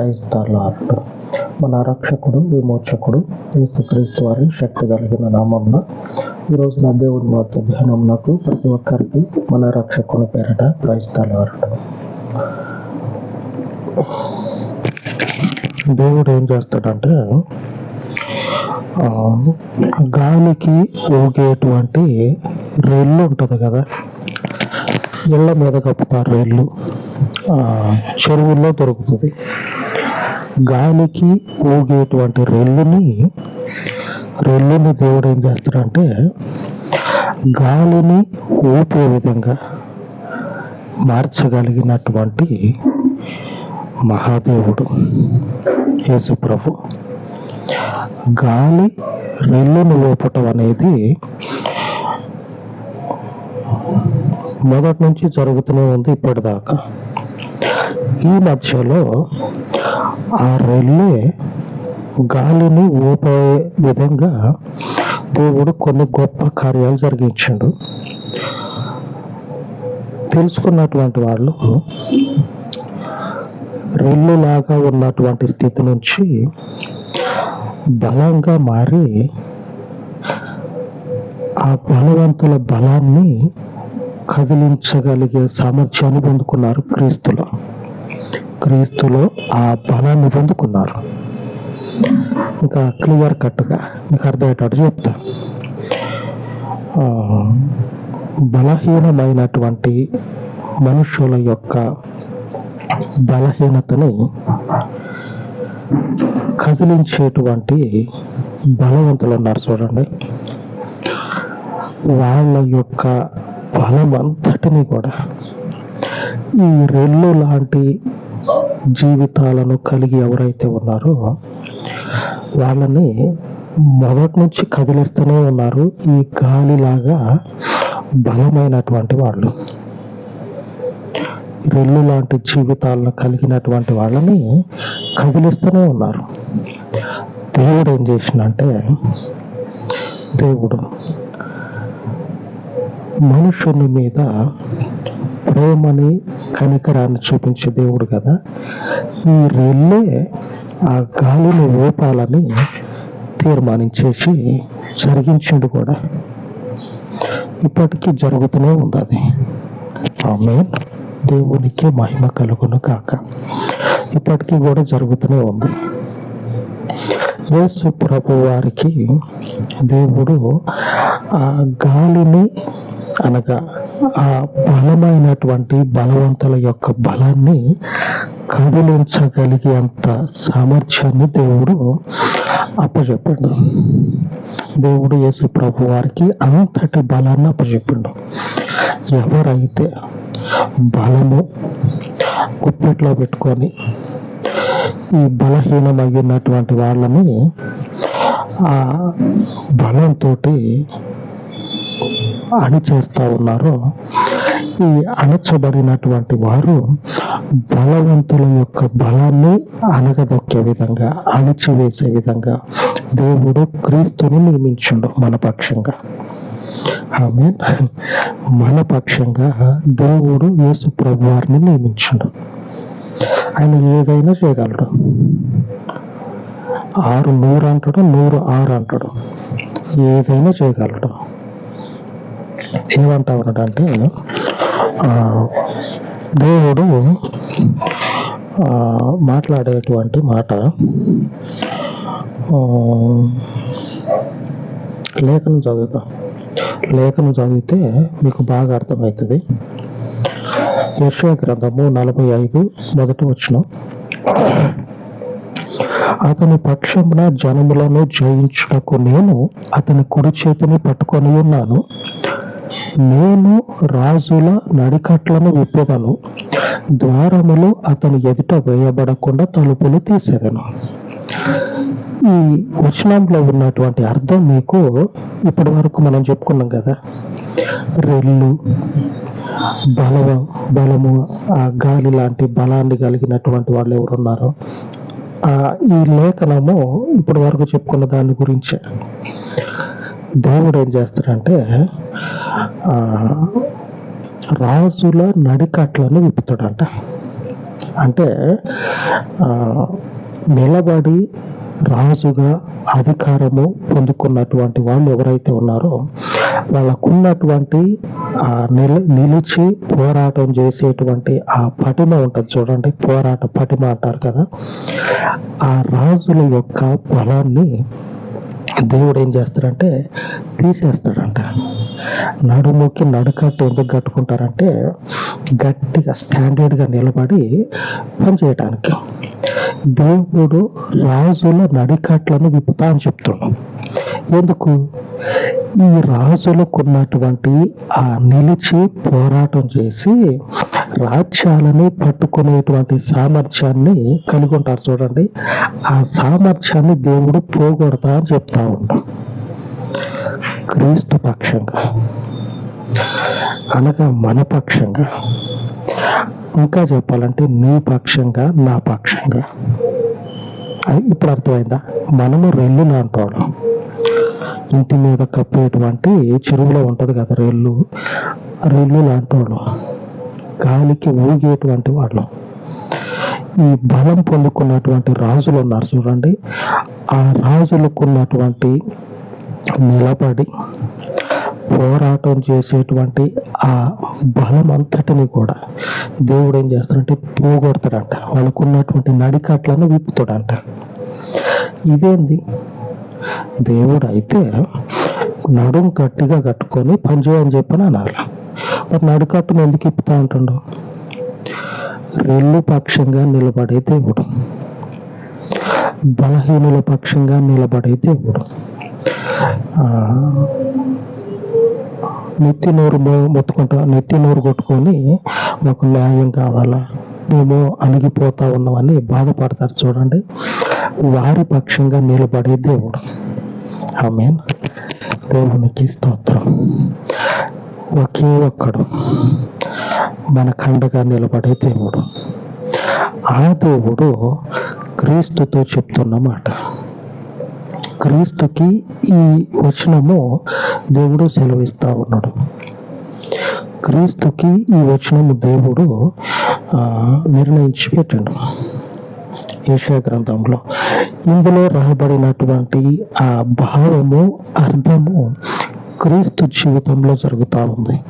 క్రైస్తలార్డ్ మన రక్షకుడు విమోచకుడు యేసుక్రీస్తు వారి శక్తి కలిగిన నామంన ఈరోజు నా దేవుని మాత ధ్యానంనకు ప్రతి ఒక్కరికి మన రక్షకుని పేరిట క్రైస్తలార్డ్ దేవుడు ఏం చేస్తాడంటే ఆ, గాలికి ఊగేటువంటి రెల్లు ఉంటుంది కదా ఇళ్ళ మీద కప్పుతారు రెల్లు చెరువుల్లో దొరుకుతుంది. గాలికి ఊగేటువంటి రెల్లుని రెల్లుని దేవుడు ఏం చేస్తాడంటే గాలిని ఊపే విధంగా మార్చగలిగినటువంటి మహాదేవుడు యేసుప్రభు. గాలి రెల్లును లోపటం అనేది మొదటి నుంచి జరుగుతూనే ఉంది ఇప్పటిదాకా. ఈ మధ్యలో ఆ రెల్లే గాలిని ఊపే విధంగా దేవుడు కొన్ని గొప్ప కార్యాలు జరిగించాడు. తెలుసుకున్నటువంటి వాళ్ళు రెల్లులాగా ఉన్నటువంటి స్థితి నుంచి బలంగా మారి ఆ బలవంతుల బలాన్ని కదిలించగలిగే సామర్థ్యాన్ని పొందుకున్నారు క్రీస్తులో. క్రీస్తులో ఆ బలాన్ని పొందుకున్నారు. ఇంకా క్లియర్ కట్గా మీకు అర్థమయ్యేటట్టు చెప్తా. బలహీనమైనటువంటి మనుషుల యొక్క బలహీనతని కదిలించేటువంటి బలవంతులు ఉన్నారు చూడండి. వాళ్ళ యొక్క బలం అంతటిని కూడా ఈ రెల్లు లాంటి జీవితాలను కలిగి ఎవరైతే ఉన్నారో వాళ్ళని మొదటి నుంచి కదిలిస్తూనే ఉన్నారు. ఈ గాలిలాగా బలమైనటువంటి వాళ్ళు. రెల్లు లాంటి జీవితాలను కలిగినటువంటి వాళ్ళని కదిలిస్తూనే ఉన్నారు. దేవుడు ఏం చేసిందంటే దేవుడు మనుషుని మీద ప్రేమని కనికరాన్ని చూపించే దేవుడు కదా. ఈ రెల్లే ఆ గాలిని ఊపాలని తీర్మానించేసి జరిగించిండు కూడా. ఇప్పటికీ జరుగుతూనే ఉంది అది. ఆమె దేవునికి మహిమ కలుగును కాక ఇప్పటికీ కూడా జరుగుతూనే ఉంది. యేసు ప్రభు వారికి దేవుడు ఆ గాలిని అనగా ఆ బలమైనటువంటి బలవంతుల యొక్క బలాన్ని కదిలించగలిగేంత సామర్థ్యాన్ని దేవుడు అప్పచెప్పాడు. దేవుడు యేసు ప్రభు వారికి అంతటి బలాన్ని అప్పచెప్పాడు. ఎవరైతే బలము గుప్పెట్లో పెట్టుకొని ఈ బలహీనమైనటువంటి వాళ్ళని ఆ బలంతో అణిచేస్తా ఉన్నారో ఈ అణచబడినటువంటి వారు బలవంతుల యొక్క బలాన్ని అణగదొక్కే విధంగా అణిచివేసే విధంగా దేవుడు క్రీస్తుని నియమించుండు మన పక్షంగా. ఆమె మన పక్షంగా దేవుడు యేసు ప్రభు వారిని నియమించాడు. ఆయన ఏదైనా చేయగలడు. ఆరు నూరు అంటాడు నూరు ఆరు అంటాడు ఏదైనా చేయగలడు. ఏమంటా ఉన్నాడంటే దేవుడు ఆ, మాట్లాడేటువంటి మాట లేఖను లేఖనం చదువుతా. చదివితే మీకు బాగా అర్థమవుతుంది. యశ్వ గ్రంథము నలభై ఐదు మొదటి వచ్చిన అతని పక్షమున జనములను జయించుటకు నేను అతని కుడి చేతిని పట్టుకొని ఉన్నాను. నేను రాజుల నడికట్లను విప్పదను. ద్వారములు అతని ఎదుట వేయబడకుండా తలుపులు తీసేదను. ఈ వచనంలో ఉన్నటువంటి అర్థం మీకు ఇప్పటి వరకు మనం చెప్పుకున్నాం కదా. రెల్లు బలవ బలము ఆ గాలి లాంటి బలాన్ని కలిగినటువంటి వాళ్ళు ఎవరున్నారో ఈ లేఖనము ఇప్పటి వరకు చెప్పుకున్న దాని గురించే. దేవుడు ఏం చేస్తాడంటే రాజుల నడికట్లను విప్పుతాడంట. అంటే నిలబడి రాజుగా అధికారము పొందుకున్నటువంటి వాళ్ళు ఎవరైతే ఉన్నారో వాళ్ళకున్నటువంటి ఆ నిల నిలిచి పోరాటం చేసేటువంటి ఆ పటిమ ఉంటుంది చూడండి పోరాట పటిమ అంటారు కదా. ఆ రాజుల యొక్క బలాన్ని దేవుడు ఏం చేస్తాడంటే తీసేస్తాడంట. నడుముకి నడుకట్టు ఎందుకు కట్టుకుంటారంటే గట్టిగా స్టాండర్డ్గా నిలబడి పనిచేయటానికి దేవుడు రాజుల నడికట్లను విప్పుతా అని చెప్తున్నాం ఎందుకు? ఈ రాజులకు ఉన్నటువంటి ఆ నిలిచి పోరాటం చేసి రాజ్యాలని పట్టుకునేటువంటి సామర్థ్యాన్ని కలిగి ఉంటారు చూడండి. ఆ సామర్థ్యాన్ని దేవుడు పోగొడతా అని చెప్తా ఉంటాం క్రీస్తు పక్షంగా అనగా మన పక్షంగా. ఇంకా చెప్పాలంటే నీ పక్షంగా నా పక్షంగా. అది ఇప్పుడు అర్థమైందా? మనము రెల్లు నాటుకోవడం ఇంటి మీద కప్పేటువంటి చెరువులో ఉంటది కదా రెల్లు? రెల్లు లాంటి గాలికి ఊగేటువంటి వాళ్ళు ఈ బలం పొందుకున్నటువంటి రాజులు ఉన్నారు చూడండి. ఆ రాజులకు ఉన్నటువంటి నిలబడి పోరాటం చేసేటువంటి ఆ బలం అంతటిని కూడా దేవుడు ఏం చేస్తాడంటే పోగొడతాడంట. వాళ్ళకు ఉన్నటువంటి నడికట్లను విప్పుతాడంట. ఇదేంది? దేవుడు అయితే నడుం గట్టిగా కట్టుకొని పనిచేయని చెప్పని అనాలి. మరి నడుకట్టును ఎందుకు ఇప్పుతా ఉంటుండు రెల్లు పక్షంగా నిలబడే దేవుడు. బలహీనుల పక్షంగా నిలబడే దేవుడు. ఆ, నెత్తి నోరు మొత్తుకుంటా నెత్తి నోరు కొట్టుకొని మాకు న్యాయం కావాలా? మేము అణిగిపోతా ఉన్నామని బాధపడతారు చూడండి. వారి పక్షంగా నిలబడే దేవుడు. ఆమె దేవునికి స్తోత్రం. ఒకే ఒక్కడు మన కండగా నిలబడే దేవుడు. ఆ దేవుడు క్రీస్తుతో చెప్తున్న మాట. క్రీస్తుకి ఈ వచనము దేవుడు సెలవిస్తా ఉన్నాడు. క్రీస్తుకి ఈ వచనము దేవుడు నిర్ణయించి పెట్టాడు. ఏషియా గ్రంథంలో ఇందులో రాబడినటువంటి ఆ భావము అర్థము క్రీస్తు జీవితంలో జరుగుతూ ఉంది.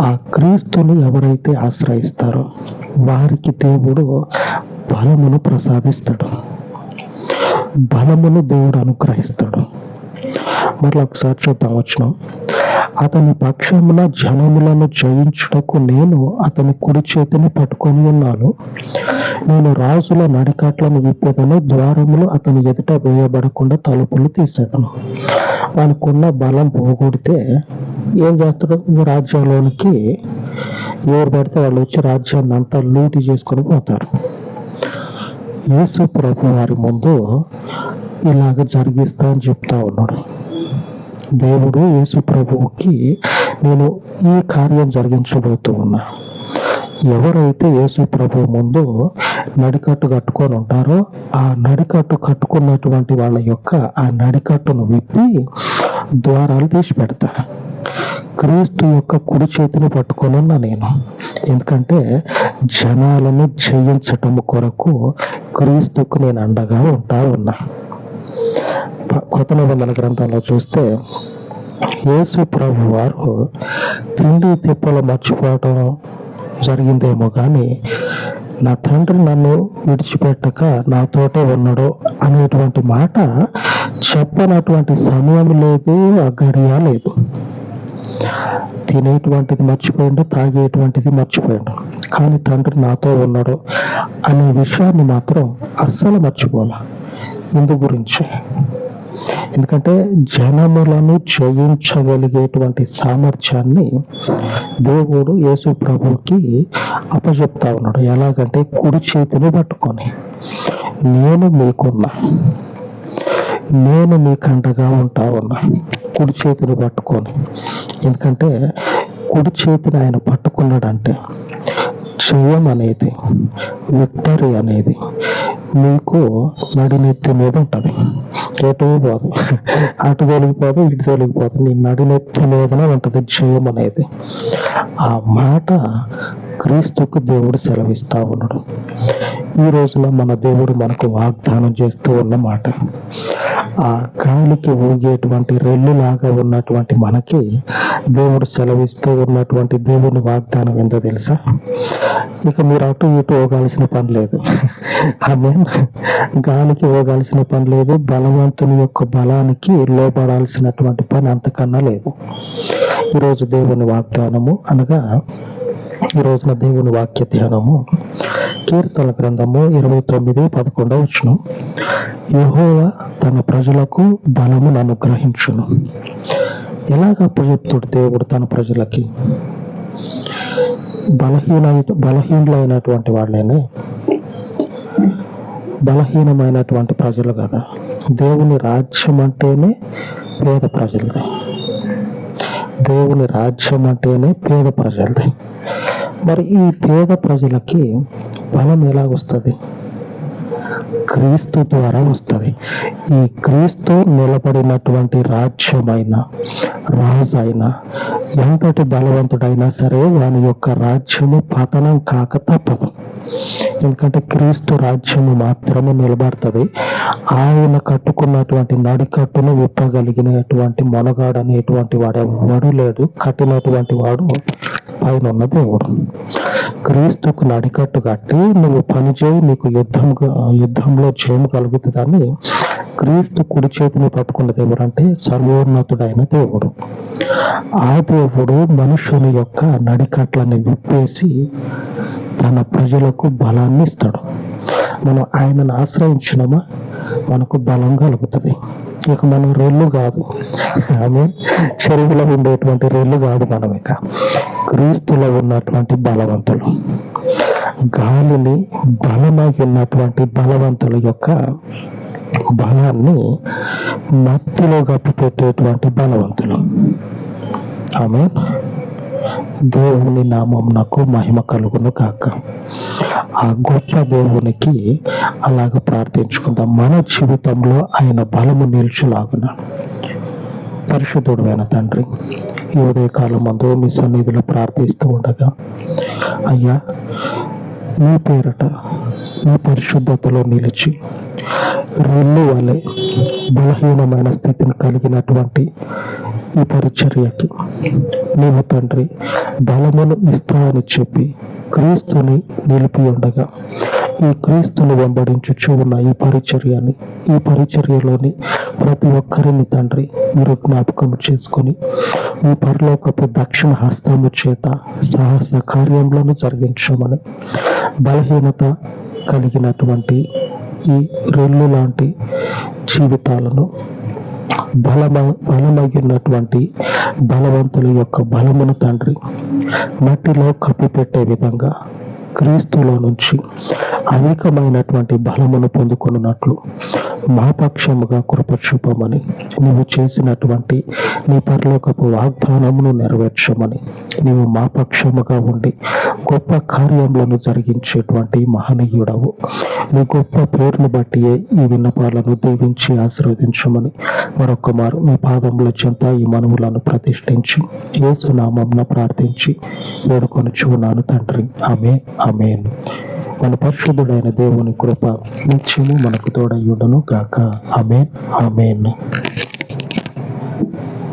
ఆ క్రీస్తుని ఎవరైతే ఆశ్రయిస్తారో వారికి దేవుడు బలమును ప్రసాదిస్తాడు. బలమును దేవుడు అనుగ్రహిస్తాడు. మరలా ఒకసారి చూద్దాం వచ్చిన అతని పక్షమున జనములను జయించుటకు నేను అతని కుడి చేతిని పట్టుకొని ఉన్నాను. నేను రాజుల నడికట్లను విప్పేదను ద్వారములు అతని ఎదుట వేయబడకుండా తలుపులు తీసేదను. వానికున్న బలం పోగొడితే ఏం చేస్తాడు? ఈ రాజ్యంలోనికి ఎవరు పడితే వాళ్ళు వచ్చి రాజ్యాన్ని అంతా లూటి చేసుకొని పోతారు. యేసు ప్రభు వారి ముందు ఇలాగ జరిగిస్తా అని చెప్తా ఉన్నాడు. దేవుడు యేసు ప్రభువుకి నేను ఈ కార్యం జరిగించబోతూ ఉన్నా. ఎవరైతే యేసు ప్రభు ముందు నడికట్టు కట్టుకొని ఉంటారో ఆ నడికట్టు కట్టుకున్నటువంటి వాళ్ళ యొక్క ఆ నడికట్టును విప్పి ద్వారాలు తీసి పెడతారు క్రీస్తు యొక్క కుడి చేతిని పట్టుకొని నేను. ఎందుకంటే జనాలను జయించటం కొరకు క్రీస్తుకు నేను అండగా ఉంటా ఉన్నా. ప- కొత్త నిబంధన గ్రంథంలో చూస్తే యేసు ప్రభు వారు తిండి తిప్పలు మర్చిపోవటం జరిగిందేమో కానీ నా తండ్రి నన్ను విడిచిపెట్టక నాతోటే ఉన్నాడు అనేటువంటి మాట చెప్పనటువంటి సమయం లేదు ఆ గడియ లేదు. తినేటువంటిది మర్చిపోయిండు తాగేటువంటిది మర్చిపోయిండు. కానీ తండ్రి నాతో ఉన్నాడు అనే విషయాన్ని మాత్రం అస్సలు మర్చిపోలే. ఇందు గురించి. ఎందుకంటే జనములను జయించగలిగేటువంటి సామర్థ్యాన్ని దేవుడు యేసు ప్రభుకి అప్పచెప్తా ఉన్నాడు. ఎలాగంటే కుడి చేతిని పట్టుకొని నేను మీకున్నా నేను మీకు ఉంటా ఉన్నా. కుడి చేతిని పట్టుకొని. ఎందుకంటే కుడి చేతిని ఆయన పట్టుకున్నాడంటే జయం అనేది విక్టరీ అనేది మీకు నడినెత్తి మీద ఉంటుంది. ఎటు పోదు. అటు తొలగిపోదు ఇటు తొలగిపోదు. నీ నడినెత్తి మీదనే ఉంటుంది జయం అనేది. ఆ మాట క్రీస్తుకు దేవుడు సెలవిస్తా ఉన్నాడు. ఈ రోజున మన దేవుడు మనకు వాగ్దానం చేస్తూ ఉన్నమాట ఆ గాలికి ఊగేటువంటి రెల్లులాగా ఉన్నటువంటి మనకి దేవుడు సెలవిస్తూ ఉన్నటువంటి దేవుని వాగ్దానం ఏందో తెలుసా? ఇక మీరు అటు ఇటు పోగాల్సిన పని లేదు. ఆమె గాలికి పోగాల్సిన పని లేదు. బలవంతుని యొక్క బలానికి లోపడాల్సినటువంటి పని అంతకన్నా లేదు. ఈరోజు దేవుని వాగ్దానము అనగా ఈ రోజున దేవుని వాక్య ధ్యానము. కీర్తన గ్రంథము ఇరవై తొమ్మిది పదకొండవ వచ్చును యెహోవా తన ప్రజలకు బలమును అనుగ్రహించును. ఎలాగ చెప్తుడు దేవుడు తన ప్రజలకి? బలహీన బలహీనులైనటువంటి వాళ్ళేనే. బలహీనమైనటువంటి ప్రజలు కదా. దేవుని రాజ్యం అంటేనే పేద ప్రజలది. దేవుని రాజ్యం అంటేనే పేద ప్రజలది. మరి ఈ పేద ప్రజలకి బలం ఎలాగొస్తుంది? క్రీస్తు ద్వారా వస్తుంది. ఈ క్రీస్తు నిలబడినటువంటి రాజ్యమైన రాజు అయినా ఎంతటి బలవంతుడైనా సరే వాని యొక్క రాజ్యము పతనం కాక తప్పదు. ఎందుకంటే క్రీస్తు రాజ్యము మాత్రమే నిలబడుతుంది. ఆయన కట్టుకున్నటువంటి నడికట్టును విప్పగలిగినటువంటి మొనగాడు అనేటువంటి వాడు ఎవడు లేడు. కట్టినటువంటి వాడు పైన ఉన్న దేవుడు క్రీస్తుకు నడికట్టు కట్టి నువ్వు పని చేయి నీకు యుద్ధం యుద్ధంలో జయం కలుగుతుందని క్రీస్తు కుడి చేతిని పట్టుకున్న దేవుడు అంటే సర్వోన్నతుడైన దేవుడు. ఆ దేవుడు మనుషుని యొక్క నడికట్లని విప్పేసి తన ప్రజలకు బలాన్ని ఇస్తాడు. మనం ఆయనను ఆశ్రయించినమా? మనకు బలం కలుగుతుంది. ఇక మనం రెళ్ళు కాదు. ఆమె చెరువులో ఉండేటువంటి రెళ్ళు కాదు మనం ఇక. క్రీస్తులో ఉన్నటువంటి బలవంతులు. గాలిని బలమగినటువంటి బలవంతుల యొక్క బలాన్ని మట్టిలో గప్పి పెట్టేటువంటి బలవంతులు. ఆమె దేవుని నామం నాకు మహిమ కలుగును కాక ఆ గొప్ప దేవునికి అలాగ ప్రార్థించుకుందాం. మన జీవితంలో ఆయన బలము నిల్చులాగున. పరిశుద్ధుడమైన తండ్రి ఈ ఉదయకాలం మందు మీ సన్నిధిలో ప్రార్థిస్తూ ఉండగా అయ్యా మీ పేరట మీ పరిశుద్ధతలో నిలిచి రెల్లు వలె బలహీనమైన స్థితిని కలిగినటువంటి ఈ పరిచర్యకి. నీవు తండ్రి బలమును ఇస్తావని చెప్పి క్రీస్తుని నిలిపి ఉండగా ఈ క్రీస్తుని వెంబడించుచు ఉన్న ఈ పరిచర్యని ఈ పరిచర్యలోని ప్రతి ఒక్కరిని తండ్రి మీరు జ్ఞాపకం చేసుకొని మీ పరలోకపు దక్షిణ హస్తము చేత సాహస కార్యములను జరిగించమని బలహీనత కలిగినటువంటి ఈ రెల్లు లాంటి జీవితాలను బలమ బలమగినటువంటి బలవంతుల యొక్క బలమును తండ్రి మట్టిలో కప్పిపెట్టే విధంగా క్రీస్తులో నుంచి అనేకమైనటువంటి బలమును పొందుకున్నట్లు మా పక్షముగా నీవు చేసినటువంటి నీ పరలోకపు వాగ్దానమును నెరవేర్చమని నీవు మా పక్షముగా ఉండి గొప్ప కార్యములను జరిగించేటువంటి మహనీయుడవు. నీ గొప్ప పేర్లు బట్టి ఈ విన్నపాలను దీవించి ఆశీర్వదించమని మరొక మారు మీ పాదముల చెంత ఈ మనువులను ప్రతిష్ఠించి యేసునామంన ప్రార్థించి వేడుకొని చూనాను తండ్రి. ఆమె అమేను మన పరిశుద్ధుడైన దేవుని కృప నిత్యము మనకు తోడయ్యుడను గాక. అమేన్ అమేన్